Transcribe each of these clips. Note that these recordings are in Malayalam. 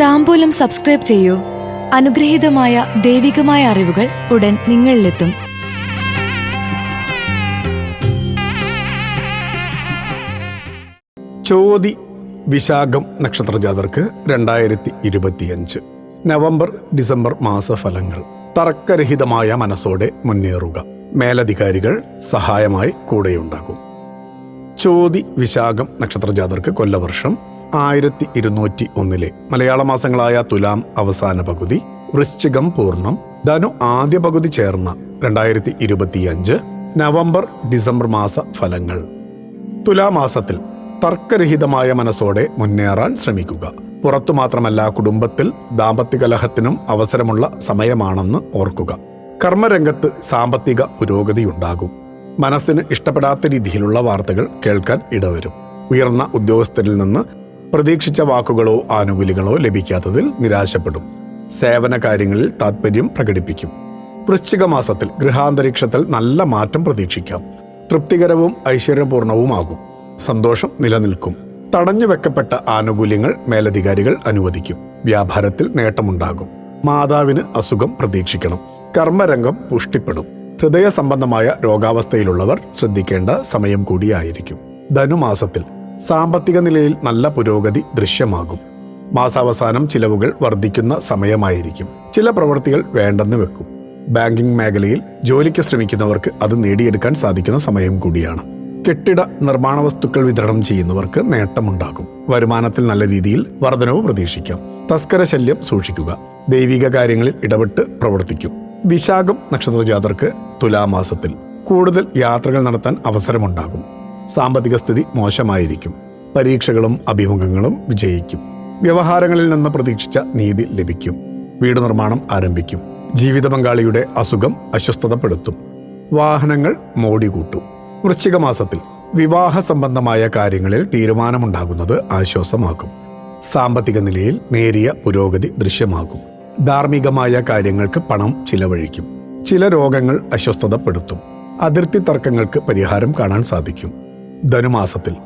താമ്പൂലം സബ്സ്ക്രൈബ് ചെയ്യൂ. അനുഗ്രഹീതമായ ദൈവികമായ അറിവുകൾ ഉടൻ നിങ്ങളിലെത്തും. ചോതി വിശാഖം നക്ഷത്ര ജാതർക്ക് രണ്ടായിരത്തി ഇരുപത്തിയഞ്ച് നവംബർ ഡിസംബർ മാസഫലങ്ങൾ. തർക്കരഹിതമായ മനസ്സോടെ മുന്നേറുക. മേലധികാരികൾ സഹായമായി കൂടെയുണ്ടാകും. ചോതി വിശാഖം നക്ഷത്ര ജാതർക്ക് കൊല്ലവർഷം ആയിരത്തി ഇരുന്നൂറ്റി ഒന്നിലെ മലയാള മാസങ്ങളായ തുലാം അവസാന പകുതി വൃശ്ചികം പൂർണം ധനു ആദ്യ പകുതി ചേർന്ന രണ്ടായിരത്തി ഇരുപത്തിയഞ്ച് നവംബർ ഡിസംബർ മാസ ഫലങ്ങൾ. തുലാമാസത്തിൽ തർക്കരഹിതമായ മനസ്സോടെ മുന്നേറാൻ ശ്രമിക്കുക. പുറത്തു മാത്രമല്ല കുടുംബത്തിൽ ദാമ്പത്യ കലഹത്തിനും അവസരമുള്ള സമയമാണെന്ന് ഓർക്കുക. കർമ്മരംഗത്ത് സാമ്പത്തിക പുരോഗതിയുണ്ടാകും മനസ്സിന് ഇഷ്ടപ്പെടാത്ത രീതിയിലുള്ള വാർത്തകൾ കേൾക്കാൻ ഇടവരും. ഉയർന്ന ഉദ്യോഗസ്ഥരിൽ നിന്ന് പ്രതീക്ഷിച്ച വാക്കുകളോ ആനുകൂല്യങ്ങളോ ലഭിക്കാത്തതിൽ നിരാശപ്പെടും. സേവന കാര്യങ്ങളിൽ താൽപ്പര്യം പ്രകടിപ്പിക്കും. വൃശ്ചിക മാസത്തിൽ ഗൃഹാന്തരീക്ഷത്തിൽ നല്ല മാറ്റം പ്രതീക്ഷിക്കാം. തൃപ്തികരവും ഐശ്വര്യപൂർണവുമാകും. സന്തോഷം നിലനിൽക്കും. തടഞ്ഞു വെക്കപ്പെട്ട ആനുകൂല്യങ്ങൾ മേലധികാരികൾ അനുവദിക്കും. വ്യാപാരത്തിൽ നേട്ടമുണ്ടാകും. മാതാവിന് അസുഖം പ്രതീക്ഷിക്കണം. കർമ്മരംഗം പുഷ്ടിപ്പെടും. ഹൃദയ സംബന്ധമായ രോഗാവസ്ഥയിലുള്ളവർ ശ്രദ്ധിക്കേണ്ട സമയം കൂടിയായിരിക്കും. ധനുമാസത്തിൽ സാമ്പത്തിക നിലയിൽ നല്ല പുരോഗതി ദൃശ്യമാകും. മാസാവസാനം ചിലവുകൾ വർദ്ധിക്കുന്ന സമയമായിരിക്കും. ചില പ്രവൃത്തികൾ വേണ്ടെന്ന് വെക്കും. ബാങ്കിംഗ് മേഖലയിൽ ജോലിക്ക് ശ്രമിക്കുന്നവർക്ക് അത് നേടിയെടുക്കാൻ സാധിക്കുന്ന സമയം കൂടിയാണ്. കെട്ടിട നിർമ്മാണ വസ്തുക്കൾ വിതരണം ചെയ്യുന്നവർക്ക് നേട്ടമുണ്ടാകും. വരുമാനത്തിൽ നല്ല രീതിയിൽ വർധനവ് പ്രതീക്ഷിക്കാം. തസ്കര ശല്യം സൂക്ഷിക്കുക. ദൈവിക കാര്യങ്ങളിൽ ഇടപെട്ട് പ്രവർത്തിക്കും. വിശാഖം നക്ഷത്രജാതർക്ക് തുലാമാസത്തിൽ കൂടുതൽ യാത്രകൾ നടത്താൻ അവസരമുണ്ടാകും. സാമ്പത്തിക സ്ഥിതി മോശമായിരിക്കും. പരീക്ഷകളും അഭിമുഖങ്ങളും വിജയിക്കും. വ്യവഹാരങ്ങളിൽ നിന്ന് പ്രതീക്ഷിച്ച നീതി ലഭിക്കും. വീട് നിർമ്മാണം ആരംഭിക്കും. ജീവിത പങ്കാളിയുടെ അസുഖം അസ്വസ്ഥതപ്പെടുത്തും. വാഹനങ്ങൾ മോടികൂട്ടും. വൃശ്ചിക മാസത്തിൽ വിവാഹ സംബന്ധമായ കാര്യങ്ങളിൽ തീരുമാനമുണ്ടാകുന്നത് ആശ്വാസമാക്കും. സാമ്പത്തിക നിലയിൽ നേരിയ പുരോഗതി ദൃശ്യമാകും. ധാർമ്മികമായ കാര്യങ്ങൾക്ക് പണം ചിലവഴിക്കും. ചില രോഗങ്ങൾ അസ്വസ്ഥതപ്പെടുത്തും. അതിർത്തി തർക്കങ്ങൾക്ക് പരിഹാരം കാണാൻ സാധിക്കും. ധനുമാസത്തിൽ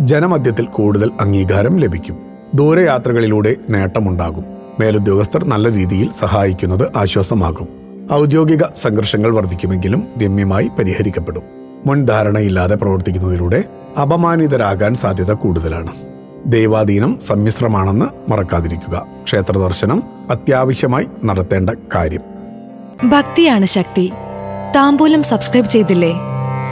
ജനമധ്യത്തിൽ കൂടുതൽ അംഗീകാരം ലഭിക്കും. ദൂരയാത്രകളിലൂടെ നേട്ടമുണ്ടാകും. മേലുദ്യോഗസ്ഥർ നല്ല രീതിയിൽ സഹായിക്കുന്നത് ആശ്വാസമാകും. ഔദ്യോഗിക സംഘർഷങ്ങൾ വർദ്ധിക്കുമെങ്കിലും രമ്യമായി പരിഹരിക്കപ്പെടും. മുൻധാരണയില്ലാതെ പ്രവർത്തിക്കുന്നതിലൂടെ അപമാനിതരാകാൻ സാധ്യത കൂടുതലാണ്. ദൈവാധീനം സമ്മിശ്രമാണെന്ന് മറക്കാതിരിക്കുക. ക്ഷേത്ര ദർശനം അത്യാവശ്യമായി നടത്തേണ്ട കാര്യം. ഭക്തിയാണ് ശക്തി. താമ്പൂലം സബ്സ്ക്രൈബ് ചെയ്തില്ലേ?